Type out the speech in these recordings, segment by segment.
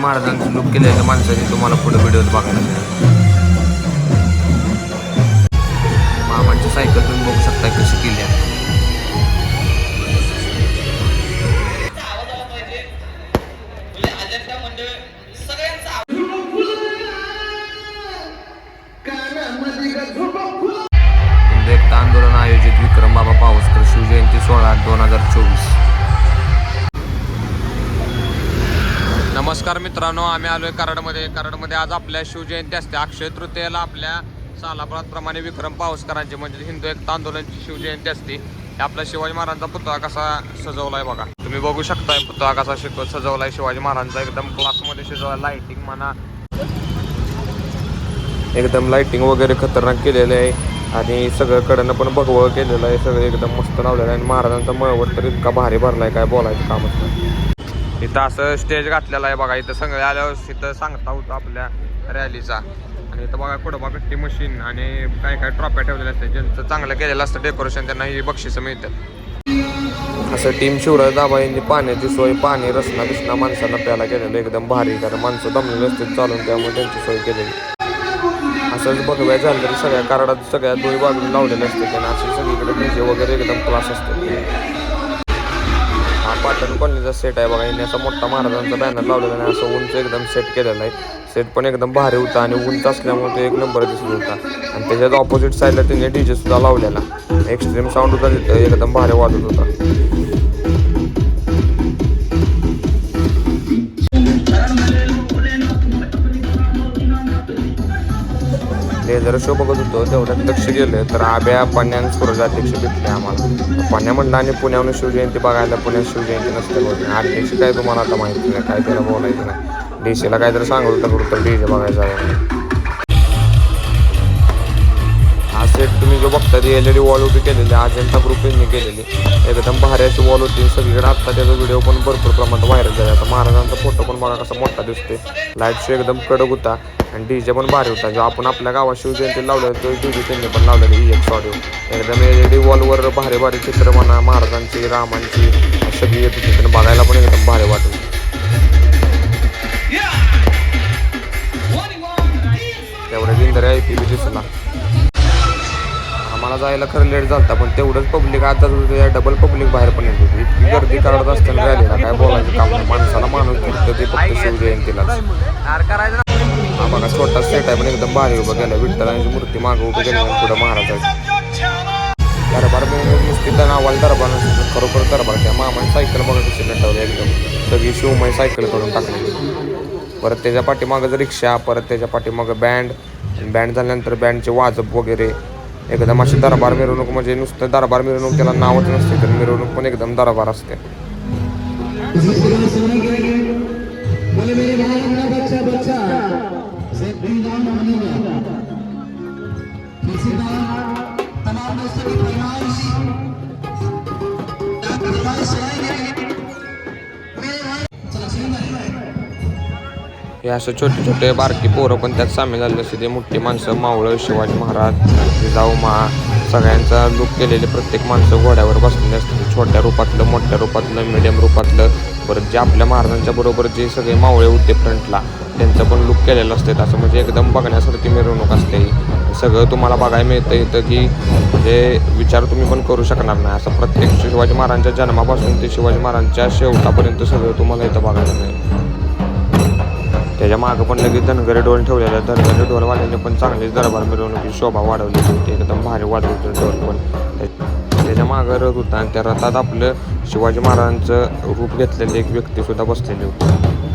घोड्याने महाराजांचं लुक केलेल्या माणसाने तुम्हाला पुढे व्हिडिओत बघायला मिळेल. मामाची सायकल तुम्ही बघू शकता कशी. मित्रांनो आम्ही आलोय कराडमध्ये. कराडमध्ये आज आपल्या शिवजयंती असते. अक्षय तृतीयेला आपल्या सालाबादप्रमाणे विक्रम पावसकरांची म्हणजे हिंदू एकता आंदोलनची शिवजयंती असते. आपला शिवाजी महाराजांचा पुतळा कसा सजवलाय बघा. तुम्ही बघू शकताय पुतळा कसा शिकवत सजवलाय शिवाजी महाराजांचा. एकदम क्लासमध्ये शिजवला लाईटिंग म्हणा. एकदम लाइटिंग वगैरे खतरनाक केलेलं आहे. आणि सगळं कडनं पण भगवं केलेलं आहे. सगळं एकदम मस्त लावलेलं आहे. आणि महाराजांचा मळवट तर इतका भारी भरलाय. काय बोलायचं कामच नाही इथं असं स्टेज घातलेलं आहे बघा. इथं सगळे आल्यावर इथं सांगता होतं आपल्या रॅलीचा आणि इथं बघा कुठं बघा मशीन आणि काय काय ट्रॉफ्या ठेवलेल्या असतात. ज्यांचं चांगलं केलेलं असतं डेकोरेशन त्यांना ही बक्षिसं मिळतात. असं टीम शिवराज दाबा यांनी पाण्याची सोय पाणी रसना बिसना माणसांना प्यायला केलेलं एकदम भारी. कारण माणसं दमलेली असते चालून त्यामुळे त्यांची सोय केलेली असंच बघूया. झालं तरी सगळ्या कार्डात सगळ्या दोन्ही बाजूला लावलेले असते आणि असे सगळीकडे डीजे वगैरे एकदम क्लास असते पाटण कॉलनीचा सेट आहे बघा. यांनी असा मोठा महाराजांचा बॅनर लावलेला आहे असं उंच एकदम सेट केलेला आहे. सेट पण एकदम भारी होता आणि उंच असल्यामुळे तो एक नंबर दिसत होता. आणि त्याच्यात ऑपोजिट साईडला त्यांनी डीजे सुद्धा लावलेला. एक्स्ट्रीम साऊंड होता एकदम भारी वाजत होता. लेझर शो बघत होतो तेवढ्यात लक्ष गेलं. तर आब्या पाण्यान सूरज अध्यक्ष भेटले आम्हाला. पाण्या म्हणलं आणि पुण्याहून शिवजयंती बघायला पुण्यात शिवजयंती नसते बोलणे अध्यक्ष काय तुम्हाला आता माहिती नाही काय त्याला बोलायचं नाही. डी सीला काहीतरी सांगत होतं कुठं डीजे बघायचा आहे सेट तुम्ही जो बघता ती एल ई डी वॉल उभी केलेली अजंता ग्रुप यांनी केलेली एकदम भारी अशी वॉल होती. सगळीकडे आत्ता त्याचा व्हिडिओ पण भरपूर प्रमाणात व्हायरल झाला. आता महाराजांचा फोटो पण बघा कसा मोठा दिसते लाइट शो एकदम कडक होता आणि डीजे पण भारी होता. जो आपण आपल्या गावात शिवजयंती लावलेला तो डीजे त्यांनी पण लावलेली ई एक्स ऑडिओ एकदम एल ई डी वॉलवर भारी भारी चित्र म्हणा महाराजांची रामांची सगळी येत होती. त्यांना बघायला पण एकदम भारी वाटत. तेवढ्या दिनदर आहे पी बी दिसला. आम्हाला जायला खरं लेट झालता पण तेवढंच पब्लिक आता डबल पब्लिक बाहेर पण येत होती. इतकी गर्दी करत असताना राहिलेला काय बोलायचं काम नाही. माणसाला माणूस फिरतं ते फक्त शिवजयंतीला हा बघा छोटा सेट आहे पण एकदम भारी उभं केलं विठ्ठलांची मूर्ती मागं उभं केली पुढं महाराजाची. दरबार नुसती नावाला दरबार खरोखर दरबार. त्या मामाने सायकल बघा कशी नटवली एकदम. सगळी शिवमय सायकल करून टाकली. परत त्याच्या पाठीमागं रिक्षा परत त्याच्या पाठीमागं बँड बँड झाल्यानंतर बँडचे वाजप वगैरे. एकदम अशी दरबार मिरवणूक म्हणजे नुसतं दरबार मिरवणूक त्याला नावच नसते, तर मिरवणूक पण एकदम दरबार असते. हे असं छोटे छोटे बारकी पोरं पण त्यात सामील झाले असते. ते मोठी माणसं मावळं शिवाजी महाराज जिजाऊ मा सगळ्यांचा लुक केलेले प्रत्येक माणसं घोड्यावर बसलेले असतात छोट्या रूपातलं मोठ्या रूपातलं मिडियम रूपातलं परत जे आपल्या महाराजांच्या बरोबर जे सगळे मावळे होते फ्रंटला त्यांचं पण लुक केलेलं असते. असं म्हणजे एकदम बघण्यासारखी मिरवणूक असते सगळं तुम्हाला बघायला मिळतं इथं की म्हणजे विचार तुम्ही पण करू शकणार नाही. असं प्रत्येक शिवाजी महाराजांच्या जन्मापासून ते शिवाजी महाराजांच्या शेवटापर्यंत सगळं तुम्हाला इथं बघायला मिळेल. मागं पण लगेच धनगर डोल ठेवलेला धनगरे ढोलवाल्याने पण चांगलीच दरबार मिरवणुकी शोभा वाढवली होती. एकदम भारी वाजवत होते डोल पण. त्याच्या मागं रथ होता आणि त्या रथात आपलं शिवाजी महाराजांचं रूप घेतलेली एक व्यक्ती सुद्धा बसलेली होती.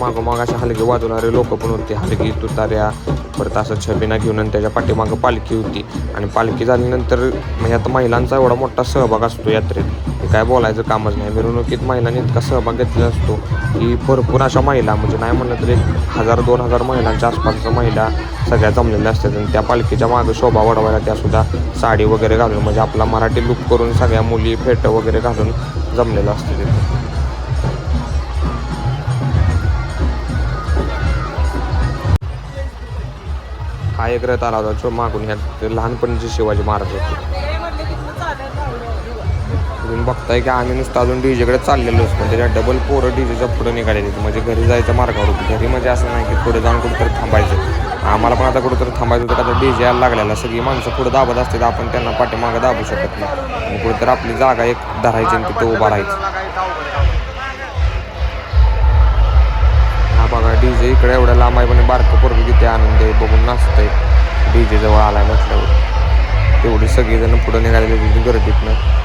मागोमाग अशा हलगी वाजवणारे लोक पण होते. हलगी तुताऱ्या परत असं छबिना घेऊन आणि त्याच्या पाठीमागं पालखी होती. आणि पालखी झाल्यानंतर म्हणजे आता महिलांचा एवढा मोठा सहभाग असतो यात्रेत. हे काय बोलायचं कामच नाही. मिरवणुकीत महिलांनी इतका सहभाग घेतलेला असतो की भरपूर अशा महिला म्हणजे नाही म्हणलं तरी एक हजार दोन हजार महिलांच्या आसपासच्या महिला सगळ्या जमलेल्या असतात. आणि त्या पालखीच्या मागं शोभा वाढवायला त्यासुद्धा साडी वगैरे घालून म्हणजे आपला मराठी लुक करून सगळ्या मुली फेटं वगैरे घालून जमलेलं असतं तिथे. हा एक रथ आला होता जो मागून ह्या लहानपणीचे शिवाजी महाराज होते. तुम्ही बघताय की आम्ही नुसतं अजून डीजेकडे चाललेलो असतो. म्हणजे त्याच्या डबल पोरं डीजेच्या पुढे निघालेली म्हणजे घरी जायचं मार्गावर होती. घरी म्हणजे असं नाही की पुढे जाऊन कुठेतरी थांबायचं. आम्हाला पण आता कुठेतरी थांबायचं होतं का तर डीजे यायला लागलेला. सगळी माणसं पुढे दाबत असतात. आपण त्यांना पाठीमागं दाबू शकत नाही. आणि कुठेतरी आपली जागा एक धरायची आणि तिथे उभा राहायचं. म्हणजे इकडे एवढ्या लांब आहे पण बारकं पोरगं किती आनंद आहे बघून नाचतंय. डीजे जवळ आलाय म्हटल्यावर. तेवढी सगळीजण पुढं निघालेली होती गर्दीतनं.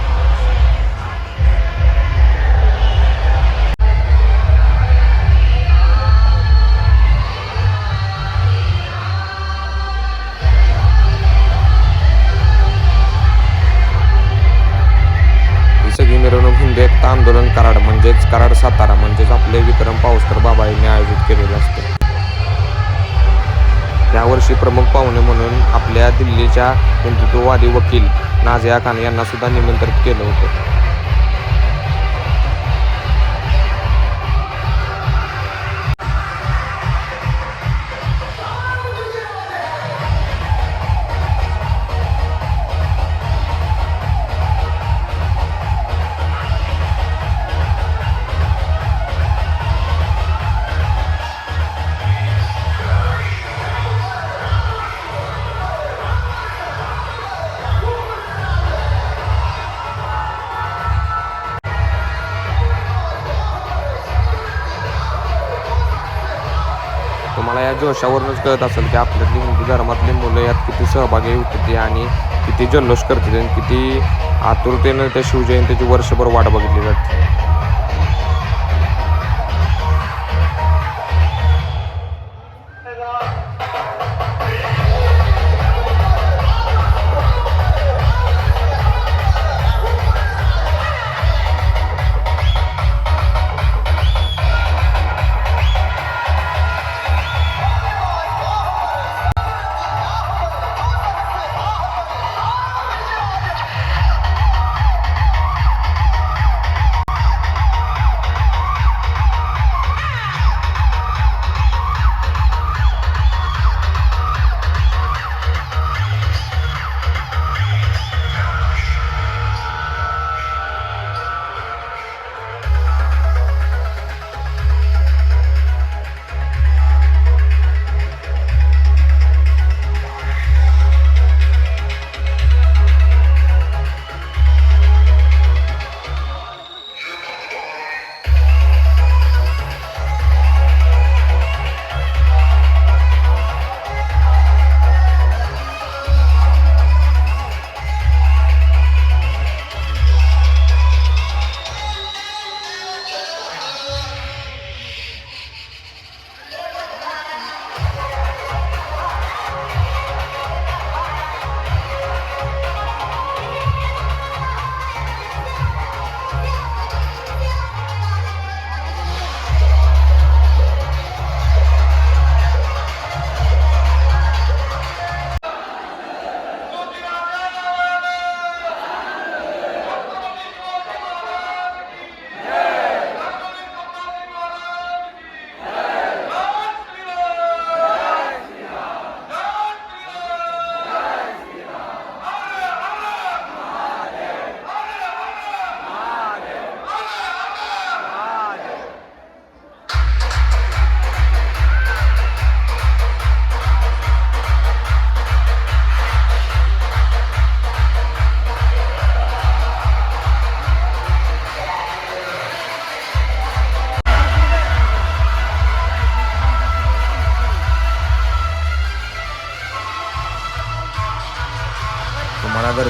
आंदोलन कराड म्हणजेच कराड सातारा म्हणजेच आपले विक्रम पावसकर बाबा यांनी आयोजित केलेलं असतं. यावर्षी प्रमुख पाहुणे म्हणून आपल्या दिल्लीच्या हिंदुत्ववादी वकील नाझिया खान यांना सुद्धा निमंत्रित केलं होतं. जोशावरूनच कळत असेल की आपल्यातली हिंदू धर्मातली मुलं यात किती सहभागी होती आणि किती जल्लोष करते आणि किती आतुरतेनं त्या शिवजयंतीची वर्षभर वाट बघितली जाते.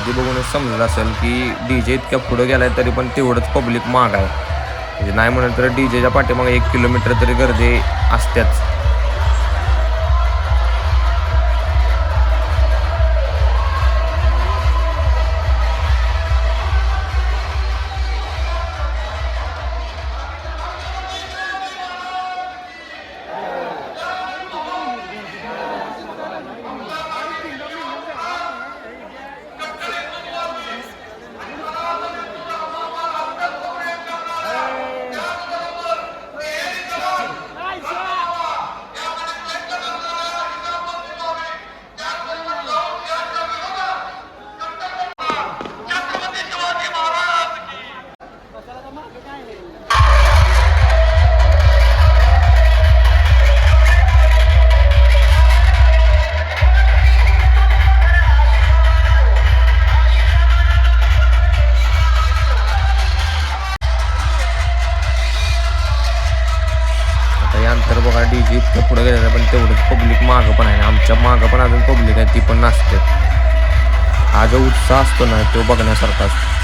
गर्दी बघूनच समजलं असेल की डी जे इतक्या पुढे गेलाय तरी पण तेवढंच पब्लिक माग आहे. म्हणजे नाही म्हणत तर डी जेच्या पाठीमागे एक किलोमीटर तरी गर्दी असतेच उत्साह असतो ना तो बघण्यासारखा असतो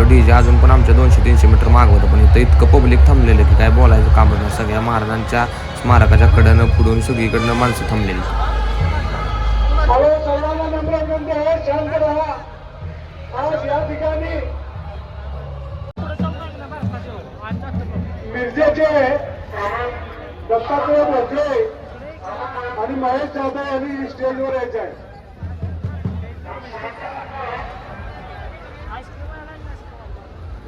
म्हणलं डी जे अजून पण आमच्या दोनशे तीनशे मीटर माग होतं. पण इथं इतकं पब्लिक थांबलेलं की काय बोलायचं काम नाही. सगळ्या महाराजांच्या स्मारकाच्या कडनं पुढून सगळीकडनं माणसं थांबलेली. आणि महेश जाधव यांनी स्टेजवर यायचं आहे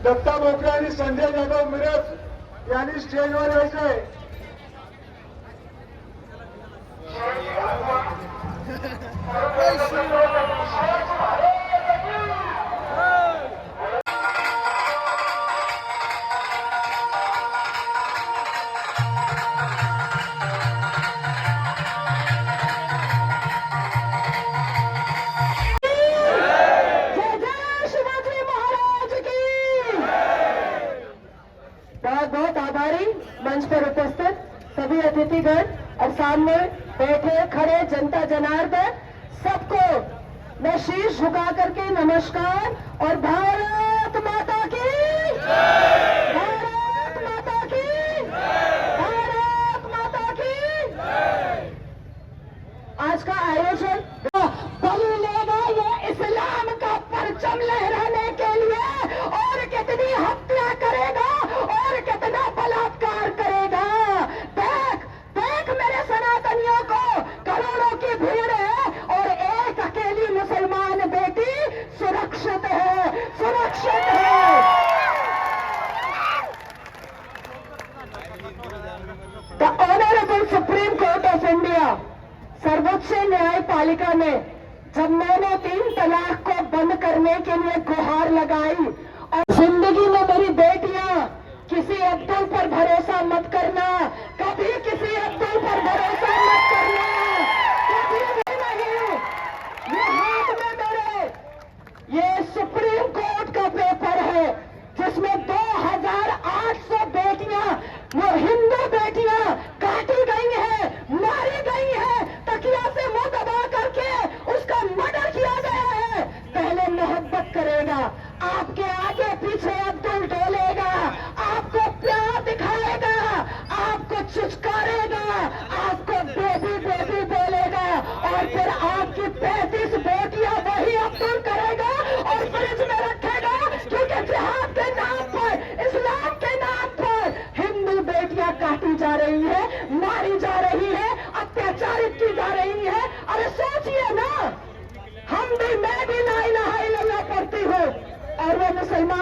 दत्ता भोकरे आणि संजय जाधव मिरज यांनी स्टेजवर यायचंय Thank you. अधिकारी मंच पर उपस्थित सभी अतिथिगण, और सामने बैठे खड़े जनता जनार्दन, सबको मैं शीर्ष झुका करके नमस्कार और भारत माता की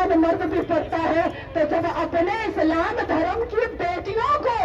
मुसलमान मर्द भी पढ़ता है तो जब अपने इस्लाम धर्म की बेटियों को